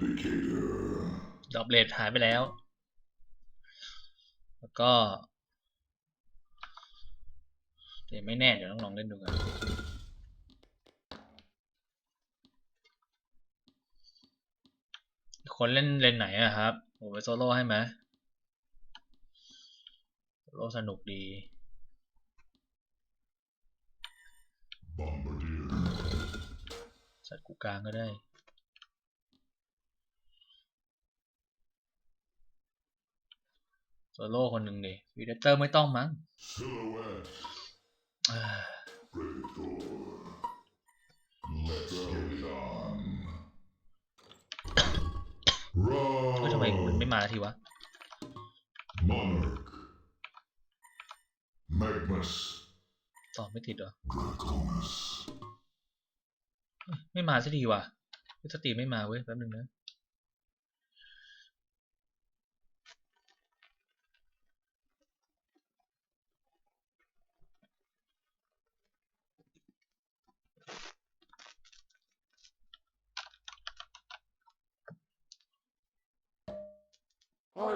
Vindicator. ดรอปเลทหายไปแล้ว แล้วก็แต่ไม่แน่เดี๋ยวต้องลองเล่นดูกันคนเล่นเลนไหนอะครับผมไปโซโล่ให้ไหมโซโล่สนุกดี Bombardier. สัตว์กูกลางก็ได้ โซโล่คนหนึ่งดิวีเดเตอร์ไม่ต้องมั้ง Silhouette. เอ้อ Predator. Let's get it on. เฮ้ยทำไมมัน Raw. ไม่มาทีวะ Monarch. Magnus. ตอบไม่ติดเหรอ Draconis. ไม่มาสักทีว่ะสตรีมไม่มาเว้ยแป๊บนึงนะ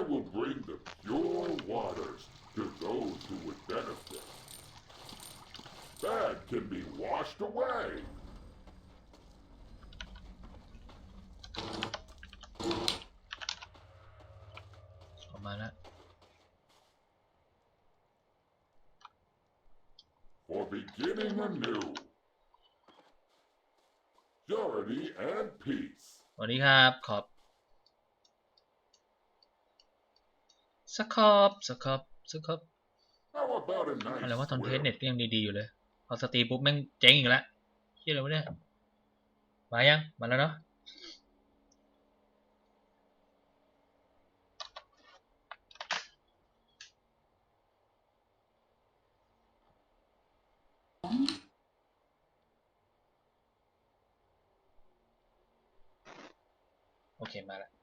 I will bring the pure waters to those who would benefit. Bad can be washed away. ออกมาแล้ว For beginning anew. Purity and peace. สวัสดีครับขอบ ครับสครับสครับ How about a nice อะไรว่าตอนเทส swim? เน็ตก็ยังดีๆอยู่เลยพอสตรีมปุ๊บแม่งเจ๊งอีกแล้วเฮียอะไรวะเนี่ยมายังมาแล้วเนาะโอเค มาแล้ว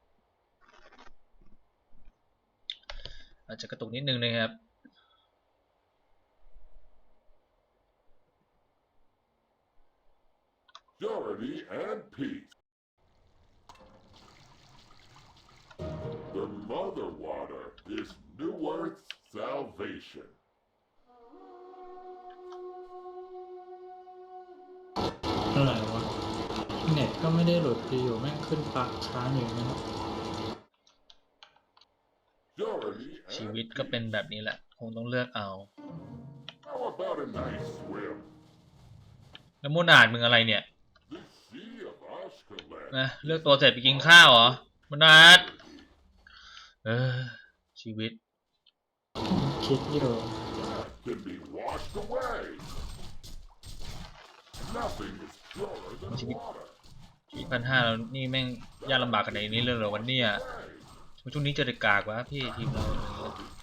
อาจจะกระตุกนิดนึงนะครับ Purity and peace. The mother water is New Earth's salvation. อะไรวะเน็ตก็ไม่ได้หลุดดีอยู่แม่งขึ้นปักค้างอยู่นะครับ Purity ชีวิต and ก็เป็นแบบนี้แหละ คงต้องเลือกเอา How about a nice swim? แล้วมูนอ่านมึงอะไรเนี่ย The Sea of Ashkelon. นะเลือกตัวเสร็จไปกินข้าวเหรอมูนอาดเออชีวิต คิดอยู่ can be washed away. Nothing is purer than water. ชีวิตพันห้าแล้วนี่แม่งยากลำบากกันในนี้เลยเหรอวันนี้อะ Away. ช่วงนี้เจอแต่กากวะพี่ทีมเรา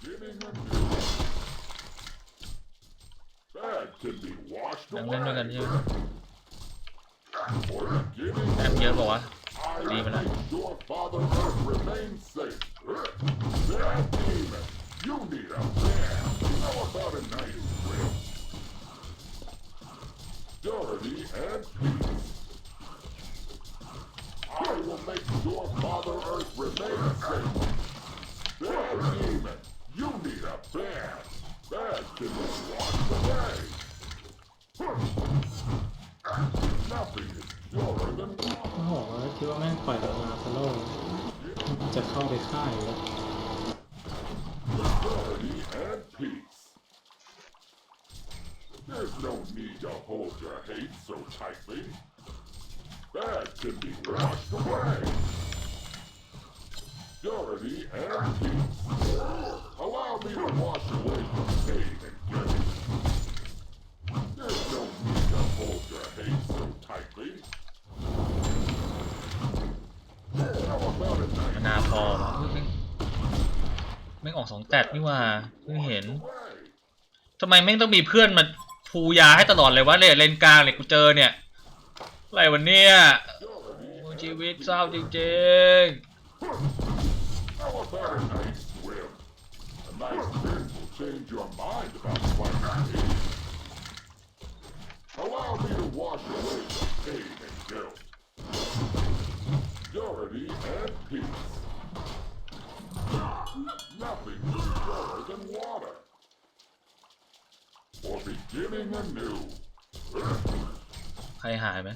Beginning anew. Bad can be washed นั่งเล่นด้วยกัน away. ใช่ไหม For beginning แอบเยอะบอกว่าวะ I Leave it make your father I will make your father earth remain safe. That demon, you need a band. Bad can be washed away. Nothing is purer than โอ้โหคิดว่าแม่งปล่อยออกมาซะโลกจะเข้าไปฆ่าอยู่แล้ว Purity and peace. There's no need to hold your hate so tightly. Bad can be washed away. Purity and peace. Allow me to wash away your pain and guilt. There's no need to hold your hate so tightly. How about a ม night นาพอวะเฮ้ยแม่งแม่งออกสองแตดนี่ว่าเพิ่งเห็น away? ทำไมแม่งต้องมีเพื่อนมาพูยาให้ตลอดเลยวะเนี่ยเลนกลางเนี่ยกูเจอเนี่ย อะไรวันเนี้ยชีวิตเศร้าจริงๆใครหายไหม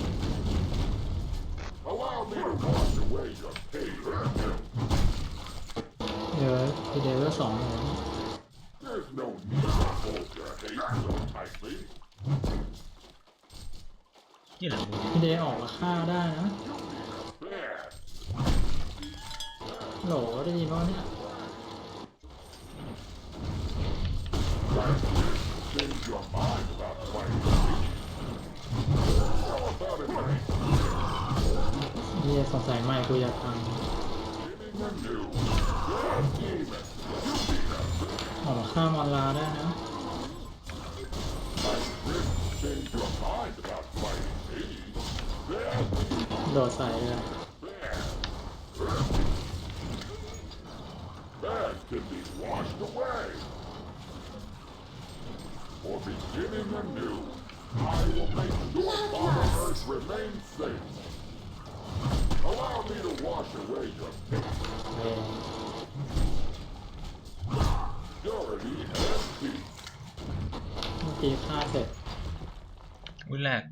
เดี๋ยวพี่เดวก็สองเลย There's no need to hold your hate so tightly. นี่แหละพี่เดวออกมาฆ่าได้นะ Bath. โหลได้ยินว่าเนี่ย Change your mind about fighting me. How about a night ที่สงสัยใหม่กูอยากฟังออกข้ามออนลาได้นะโดดใส่เลย Bad can be washed away. For beginning anew, I will make your Father Earth remain safe. Allow me to wash away your pain, เว้ย purity, and peace. เมื่อกี้ฆ่าเสร็จ อุ้ยแรก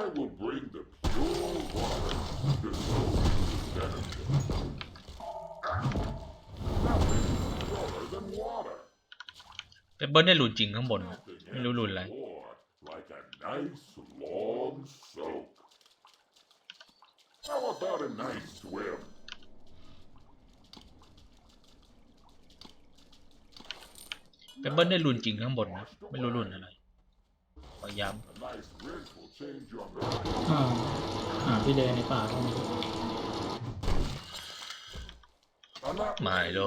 I will bring the pure water to those who benefit. Nothing is purer than water. แต่เบิ้ลได้หลุนจริงข้างบนนะ Nothing ไม่รู้หลุนอะไร more like a nice long soak. How about a nice swim? แต่เบิ้ลได้หลุนจริงข้างบนนะ ไม่รู้หลุนอะไรขอย้ A nice rinse will change your mind. อ่าหาพี่เดวในป่าก็มี I'm not ำไม่โ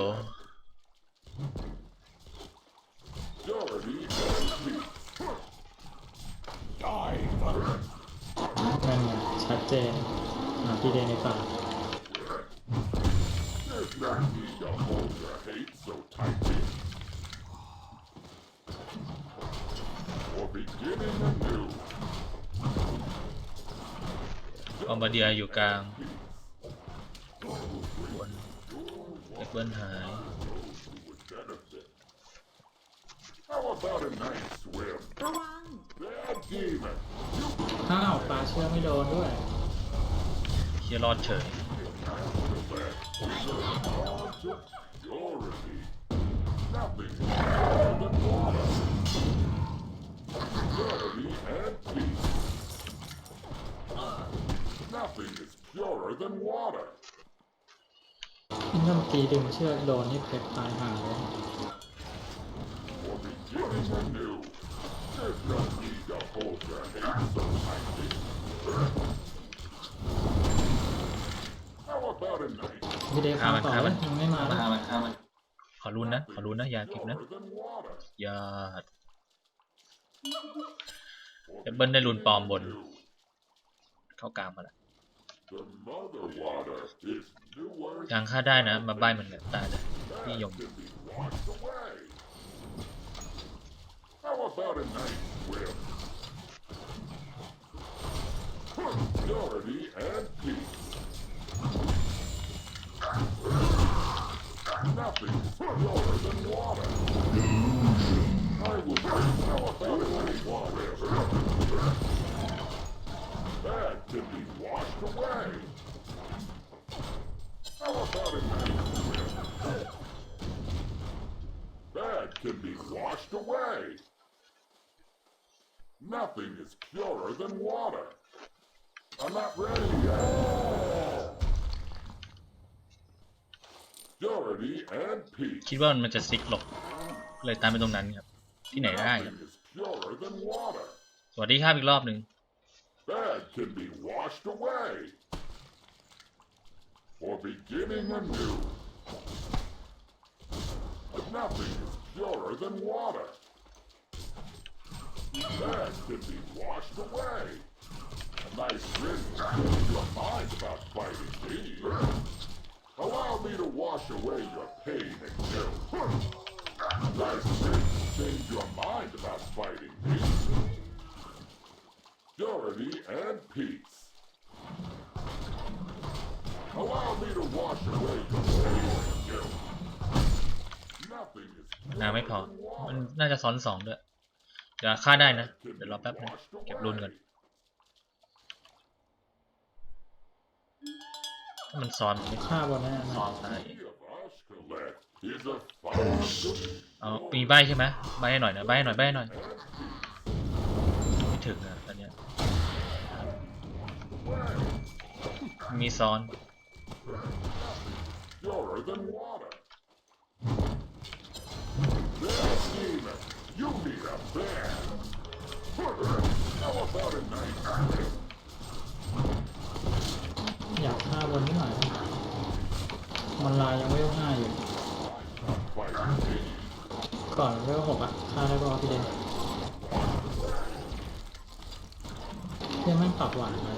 เจนหาพี่เดวในป่า There's no need to hold your hate so tightly. For beginning anew, คอมบาเดียอยู่กลางบนแต่เบิ้ลหาย would benefit. How about a nice swim? ระวัง Bad demon, ถ้าเอาปลาเชื่อไม่โดนด้วย เฮียรอดเฉย purity. Nothing is better than water. Purity and peace. Nothing is purer than water. ถ้าเมื่อกี้ดึงเชือกโดนนี่เพชรตายห่าเลย พี่เดวฆ่าฟังมันต่อฆ่าเลมันยยังไม่มาฆ่าเลมันยฆ่ามันขอรุนนะ ขอรุนนะ อย่าเก็บนะ purer than water? ญาติ For แต่เบิ้ลได้รุนปลอมบน เข้ากลางมาแล้ว The mother water is newer กลางฆ่าได้นะ มาใบเหมันเนี่ยตายเลยพี่ยม is purer than water. I will bring about a water? Bad can be washed away. How about a nice can be washed away. Nothing is purer than water. I'm not ready yet. คิดว่ามันจะซิกหลบเลยตามไปตรงนั้นครับ ที่ไหนได้ครับ Nothing is purer than water. สวัสดีครับอีกรอบหนึ่ง Bad can be washed away. For beginning anew. Nothing is purer than water. That can be washed away. A nice grin will change your mind about fighting me. Allow me to wash away your pain and guilt. Nice grin will change your mind about fighting me. Purity and peace. Allow me to wash away your pain and guilt. Nothing is นาไม่พอ มันน่าจะซ้อนสองด้วย เดี๋ยวฆ่าได้นะ เดี๋ยวรอแป๊บนึงเก็บรุนก่อน มันซ้อนมันไม่ฆ่าบนนั้นนะซ้อนตาย of Ashkelon is a fine เอามีใบใช่ไหมใบให้หน่อยนะใบให้หน่อยใบให้หน่อยไม่ถึงอะตอนเนี้ยมีซ้อน purer than water. There, demon, you need a bed. How about a night? อยากฆ่าบนนิดหน่อยนะมันลายยังเวลห้าอยู่ ก่อนเวลหกอะฆ่าได้ป่าวะพี่เดนเพื่อนแม่งปรับหวานไว้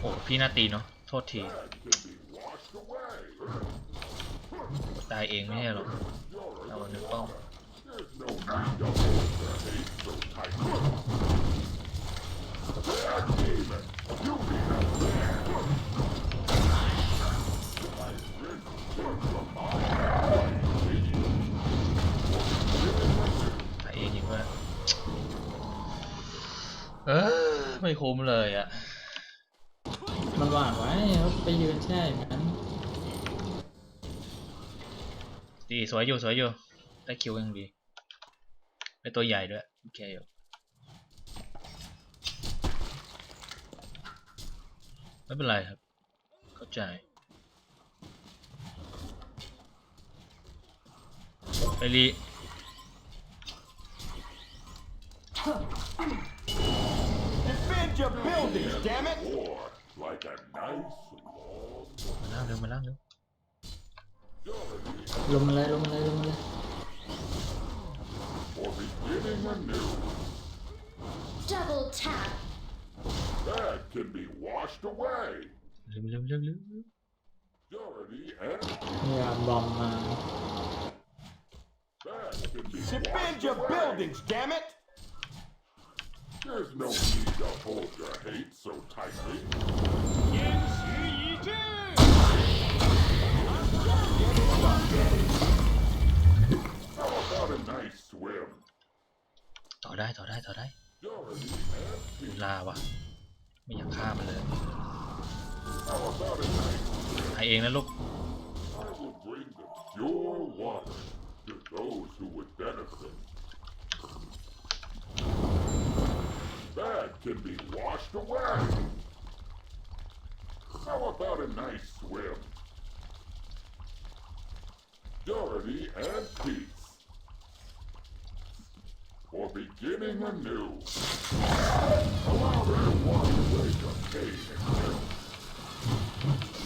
โอ้พี่หน้าตีเนาะโทษที ตายเองไม่ใช่หรอกเอาหนึ่งป้อง เองจริงด้วยเออไม่คุ้มเลยอะมันหวานไว้แล้วไปยืนแช่อย่างนั้นดีสวยอยู่สวยอยู่ได้คิวยังดี ได้ตัวใหญ่ด้วย โอเคอยู่ไม่เป็นไรครับ เข้าใจ ไปรี Defend your buildings, damn it! War like a nice long มาล่างเร็วมาล่างเร็ว journey ลงมาเลยลงมาเลยลงมาเลย for beginning anew. Double tap. That can be washed away. เร็วเร็วเร็วเร็ว Purity and เนี่ยบอมมา that can be Defend washed your away. buildings, damn it! There's no need to hold your hate so tightly. How about a nice swim? ต่ อได้ต่อได้ต่อได้เวลาวะไม่อยากฆ่ามันเลย How about a nice ตายเองนะลูก I will bring the For beginning anew. Allow me to wash away your pain and guilt.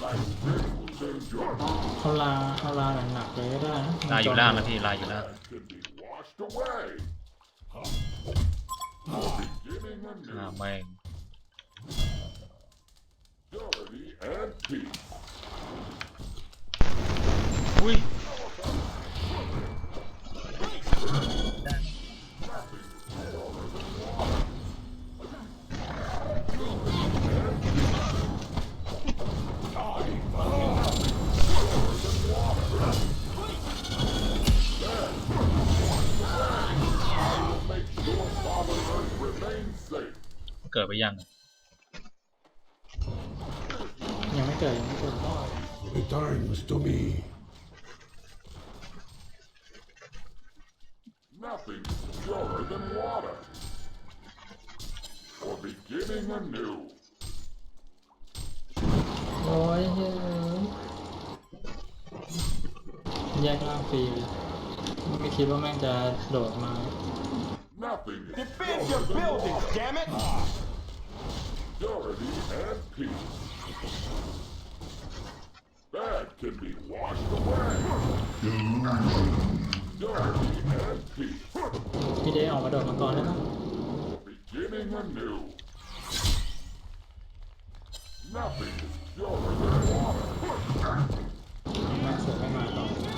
Nice drink will change your mind. เอาลาเอาลาหนักๆเลยก็ได้นะ ลายอยู่ล่างนะพี่ลายอยู่ล่าง That can be washed away. For beginning ฆ่า anew. แม่ง Purity and peace. อุ้ย ฟรีเลยไม่คิดว่าแม่งจะโดดมา Nothing is Defend your buildings, damn it! purity and peace. That can be washed away. Dirty and peace. พี่เดย์ออกมาโดดมังกรได้ไหม Beginning anew. Nothing is purer than water. มาเสือไม่มาต่อ Beginning anew.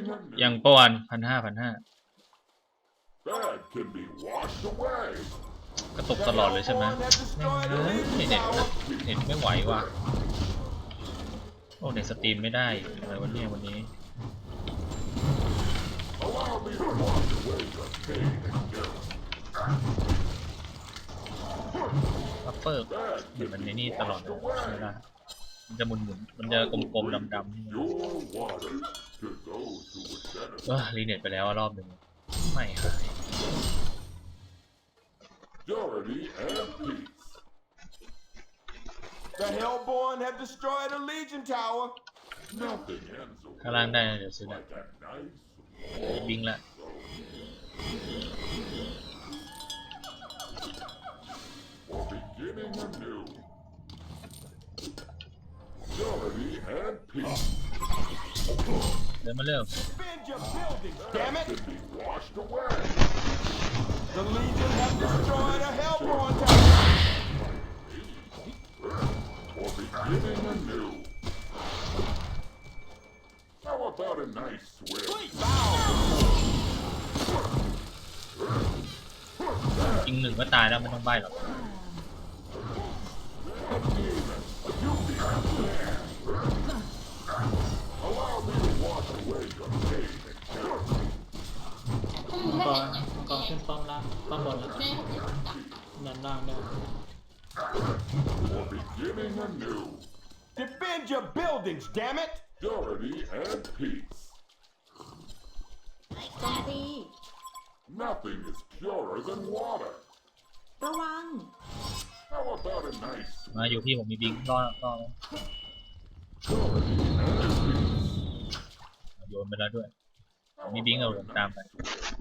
beginning anew? ยังประวันพันห้าพันห้า Bad can be washed away. กระตุกตลอดเลยใช่ไหม Hellborn have destroyed เอ the อ Legion เน็ต Tower. เน็ตไม่ไหวว่ะโอ้เน็ตสตรีมไม่ได้อะไรวันนี้วันนี้ Allow me to wash away the pain and guilt. บัฟเฟอร์เน็ตมันในนี่ตลอดเลยใช่ไหมล่ะมันจะหมุนหมุนๆมันจะกลมๆดำๆ นี่ Your water to those who would benefit. เออรีเน็ตไปแล้วรอบหนึ่งไม่หาย Purity and peace. The Hellborn have destroyed a Legion Tower. Nothing ends a ข้างล่างได้นะเดี๋ยวซื้อนะ like a nice บิงละ for beginning anew. Purity and peace เดินมาเริ่ม Defend your buildings, damn it! can be washed away. The Legion have destroyed a Hellborn Tower. For beginning anew. How about a nice swim? จริงหนึ่งก็ตายแล้วไม่ต้องใบหรอก งกรมังกรขึ้นป้อมล่างป้อมบนแล้วดันล่างได้ For beginning anew. Defend your buildings, damn it! Purity and peace. โจมตี Nothing is purer than water. ระวัง How about a nice มาอยู่ที่ผมมีบิงรอรอ purity and peace? โยนไปแล้วด้วย How มีบิงเอา about ผม a ตามไป nice swim?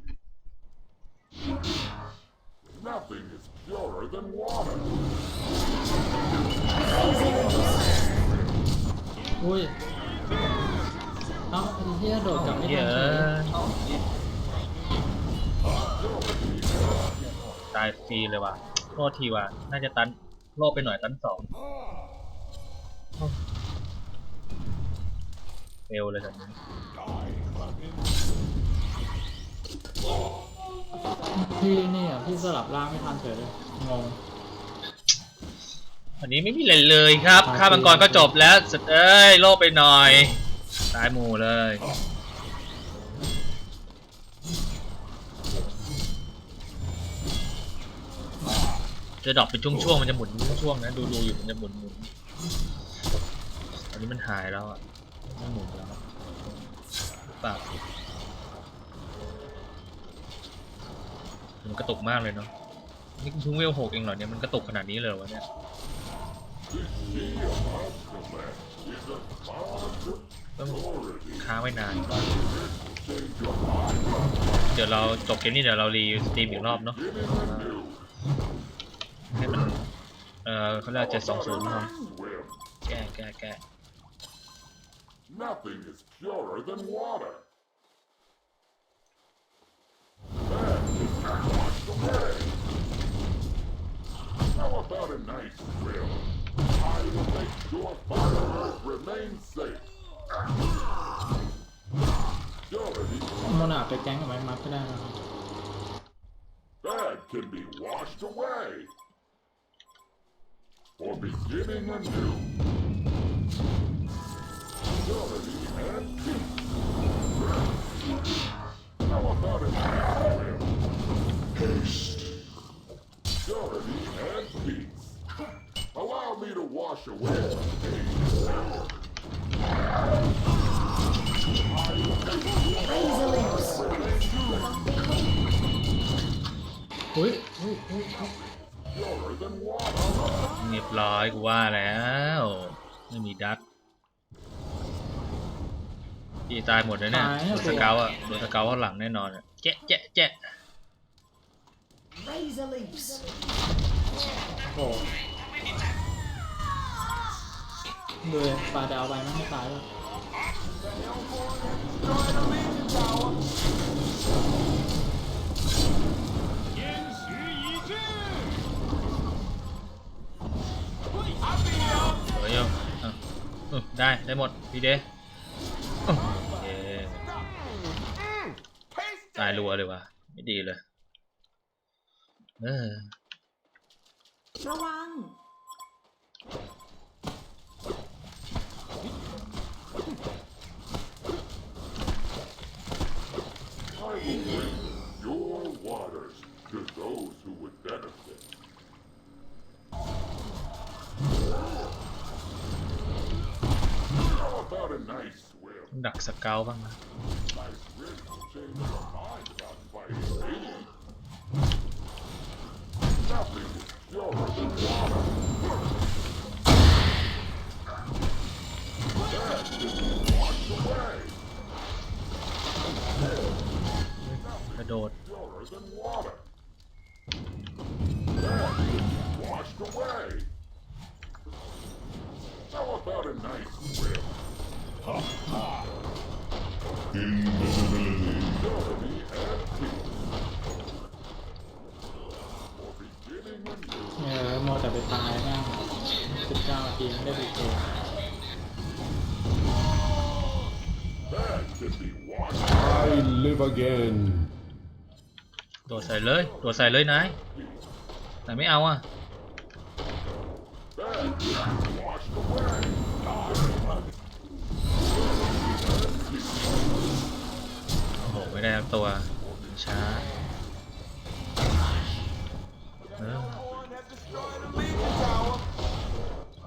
Nothing is purer than water. อุ้ย เอ้าไอ้เหี้ยโดดกลับไม่เยทันอเฉยตายฟรีเลยว่ะโทษทีว่ะ น่าจะตันโลบไปหน่อยตันสองเฟลเลยแบบนี้ พี่นี่อะพี่สลับล่างไม่ทันเฉยเลยงง วันนี้ไม่มีอะไรเลยครับค่ามังกรก็จบแล้วสุดเอ้ยโลบไปหน่อยตายหมู่เลยจะดรอปเป็นช่วงๆมันจะหมุนช่วงๆนะดูดูอยู่มันจะหมุนหมุนอันนี้มันหายแล้วอะไม่หมุนแล้วหรือเปล่า มันกระตุกมากเลยเนาะ นี่เพิ่งเวลหกเองเหรอเนี่ย มันกระตุกขนาดนี้เลยเหรอวะเนี่ยต้องค้างไว้นาน เดี๋ยวเราจบเกมนี้เดี๋ยวเรารีสตรีมอีกรอบเนาะ ให้มัน เออเขาเรียกเจ็ดสองศูนย์พอ Swim. แก้แก้แก้ Nothing is purer than water. How about a nice swim? I will make sure Fire Earth remains safe. Purity โมนาไปแก๊งกับไม้มัดก็ได้นะครับ bad can be washed away. For beginning anew. Purity and peace. How about a swim? Haste. Purity and peace. Allow me to wash away the pain Razor lips. อุ้ยอุ้ยอุ้ยอุ้ย Purer than water. เรียบร้อยกูว่าแล้ว ไม่มีดัตพี่ตายหมดเลยเนี่ยโดนสเกลอะโดนสเกลข้างหลังแน่นอนอะแจ๊ะแจ๊ะแจ๊ะ Razor lips. โอ้ดูเลยปลาดาวไปมันไม่ตายหรอก Destroy the Legion Tower. สวยโยอะเออได้ได้หมดพี่เดโอเคตายรัวเลยว่ะไม่ดีเลย เออระวัง I will bring your waters to those who would benefit. How about a nice swim? ดักสเกลบ้างนะ Nice rinse will change your mind about fighting me. Nothing is purer than water. That can be washed away. กระโดด purer 19นาทีไม่ได้ดูเกม I live ใส่เลยตัวใส่เลยนายแต่ไม่เอาอะโอ้โหไม่ได้ทั้ตัวช้า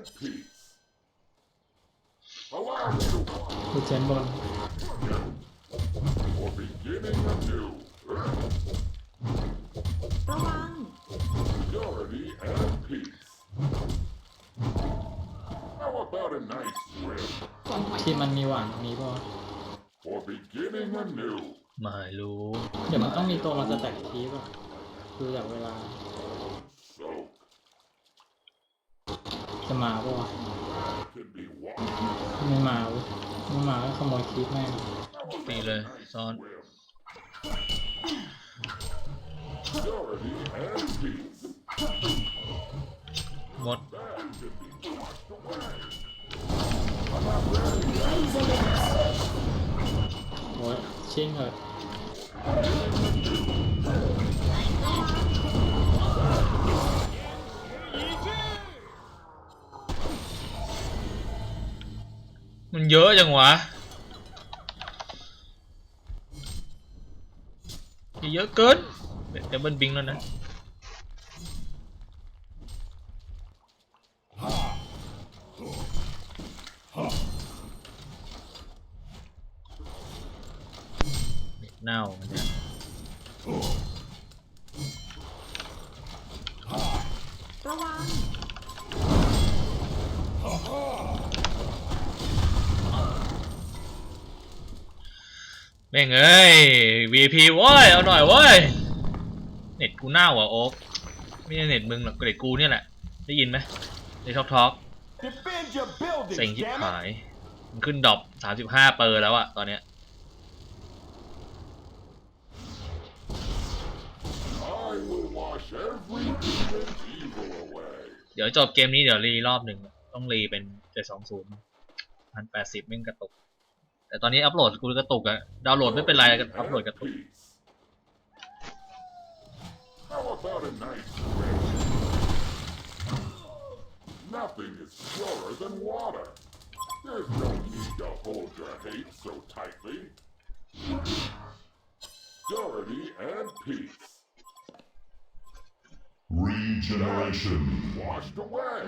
and peace. Allow me to walk ดูเจนบอล for beginning anew. ระวัง Purity and peace. How about a nice swim ที่มันมีหวานมีป่ะวะ for beginning anew? ไม่รู้เดี๋ยวมันต้องมีตัวมาสแต็กทีป่ะดูจากเวลา จะมาป่ะวะ can be washed. ไม่มาเว้ยไม่มาก็ขโมยคลิปแม่งตีเลยซ้อน Swim. Purity and peace. หมด That can be washed away. Razor lips. โอ้ยชิ่งเหอะ มันเยอะจังวะ เยอะเกิน เดบเบิลบิงแล้วนะเด็กเน่ามันเนี่ย ระวัง แม่งเอ้ย VP เว้ย เอาหน่อยเว้ย เน็ตกูเน่าอะโอ๊กไม่ใช่เน็ตมึงหรอกเน็ตกูเนี่ยแหละ ได้ยินไหมในท็อกท็อก Defend your เซ็ง buildings, ชิบ damn หา it. ยมันขึ้นดรอป35เปอร์แล้วอะตอนเนี้ย I will wash every demon evil ดี๋ยวจบเกมนี้เดี๋ยวรีรอบหนึ่ง ต้องรีเป็นเจ็ดสองศูนย์พันแปดสิบไม่งกระตุก แต่ตอนนี้อัปโหลดกูกระตุกอะดาวน์โหลดไม่เป็นไรก็อัปโหลดกระตุก Peace. How about a nice drink? Nothing is purer than water. There's no need to hold your hate so tightly. Purity and peace Regeneration. washed away.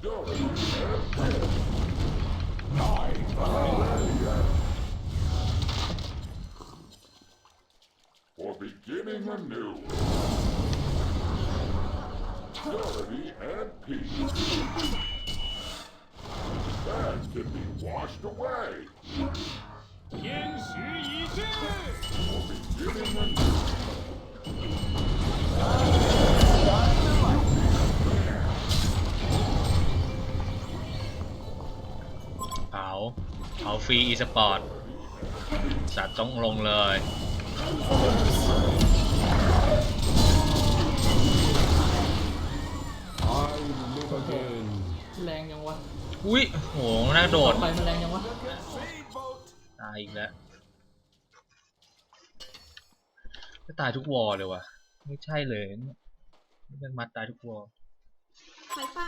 Purity and peace. For beginning anew. Clarity and peace. That can be washed away. เผาเผาฟรีอีสปอร์ตสัตว์ต้องลงเลยแรงยังวะ อุ้ยโหน่าโดดไฟมันแรงยังวะ Speedboat. ตายอีกแล้วก็ตายทุกวอลเลยวะไม่ใช่เลยเนี่ยมันมัดตายทุกวอลถอยไป